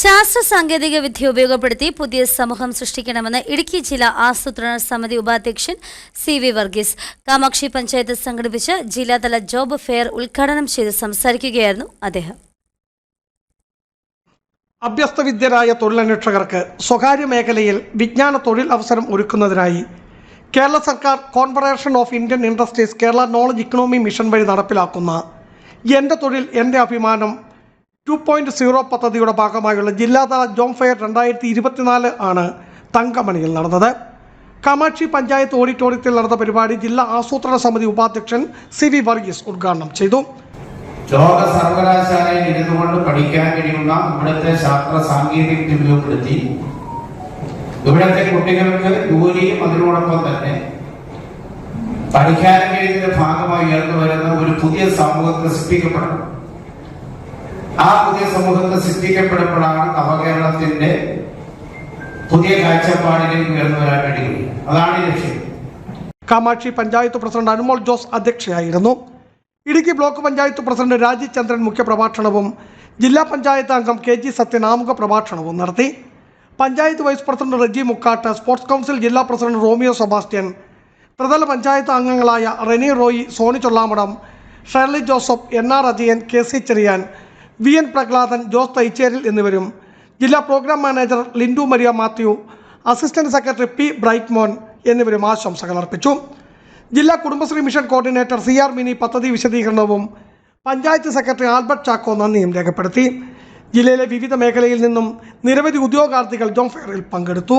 ശാസ്ത്ര സാങ്കേതിക വിദ്യ ഉപയോഗപ്പെടുത്തി പുതിയ സമൂഹം സൃഷ്ടിക്കണമെന്ന് ഇടുക്കി ജില്ലാ ആസൂത്രണ സമിതി ഉപാധ്യക്ഷൻ സി വി വർഗീസ്. കാമാക്ഷി പഞ്ചായത്ത് സംഘടിപ്പിച്ച ജില്ലാതല ജോബ് ഫെയർ ഉദ്ഘാടനം ചെയ്ത് സംസാരിക്കുകയായിരുന്നു അദ്ദേഹം. അഭ്യസ്തവിദ്യരായ തൊഴിലന്വേഷകർക്ക് സ്വകാര്യ മേഖലയിൽ വിജ്ഞാന തൊഴിൽ അവസരം ഒരുക്കുന്നതിനായി കേരള സർക്കാർ confederation of Indian industries Kerala knowledge economy mission വഴി നടപ്പിലാക്കുന്ന എന്റെ തൊഴിൽ എന്റെ അഭിമാനം ടു പോയിന്റ് സീറോ പദ്ധതിയുടെ ഭാഗമായുള്ള ജില്ലാതല ജോം ഫെയർ രണ്ടായിരത്തി ഇരുപത്തിനാല് ആണ് തങ്കമണിയിൽ നടന്നത്. കാമാക്ഷി പഞ്ചായത്ത് ഓഡിറ്റോറിയത്തിൽ നടന്ന പരിപാടി ജില്ലാ ആസൂത്രണ സമിതി ഉപാധ്യക്ഷൻ സി വി വർഗീസ് ഉദ്ഘാടനം ചെയ്തു. ലോക സർവകലാശാലയിൽ ഇരുന്നുകൊണ്ട് പഠിക്കാൻ കഴിയുന്ന ഇവിടുത്തെ ശാസ്ത്ര സാങ്കേതിക ഉപയോഗപ്പെടുത്തി ഇവിടുത്തെ കുട്ടികൾക്ക് ജോലിയും അതിനോടൊപ്പം തന്നെ പഠിക്കാൻ കഴിയുന്നതിന്റെ ഭാഗമായി ഉയർന്നു വരുന്ന ഒരു പുതിയ സമൂഹത്തെ സൃഷ്ടിക്കപ്പെടണം. ആ പുതിയ സമൂഹത്തെ സൃഷ്ടിക്കപ്പെടുമ്പോഴാണ് നവകേരളത്തിന്റെ പുതിയ കാഴ്ചപ്പാടിലേക്ക് ഉയർന്നു വരാൻ വേണ്ടി അതാണ് ലക്ഷ്യം. കാമാക്ഷി പഞ്ചായത്ത് പ്രസിഡന്റ് അനുമോൾ ജോസ് അധ്യക്ഷയായിരുന്നു. ഇടുക്കി ബ്ലോക്ക് പഞ്ചായത്ത് പ്രസിഡന്റ് രാജീവ് ചന്ദ്രൻ മുഖ്യപ്രഭാഷണവും ജില്ലാ പഞ്ചായത്ത് അംഗം കെ ജി സത്യൻ ആമുഖ പ്രഭാഷണവും നടത്തി. Panchayat vice president Reji Mukkatt sports council ജില്ലാ പ്രസിഡന്റ് റോമിയോ സെബാസ്റ്റ്യൻ ത്രിതല പഞ്ചായത്ത് അംഗങ്ങളായ Reni Roy Soni Chollamadam Sherly Joseph N R Ajayan K C Cherian V N Prahladan Jose Thaicheril എന്നിവരും. ജില്ലാ programme manager Lindu Maria Mathew assistant secretary P Brightmon എന്നിവരും ആശംസകൾ അർപ്പിച്ചു. ജില്ലാ Kudumbashree mission coordinator C R Mini പദ്ധതി വിശദീകരണവും panchayat secretary Albert Chacko നന്ദിയും രേഖപ്പെടുത്തി. ജില്ലയിലെ വിവിധ മേഖലയിൽ നിന്നും നിരവധി ഉദ്യോഗാർത്ഥികൾ ജോം ഫെയറിൽ പങ്കെടുത്തു.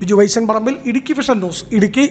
Biju Vaishan Parambil Idukki vision news Idukki.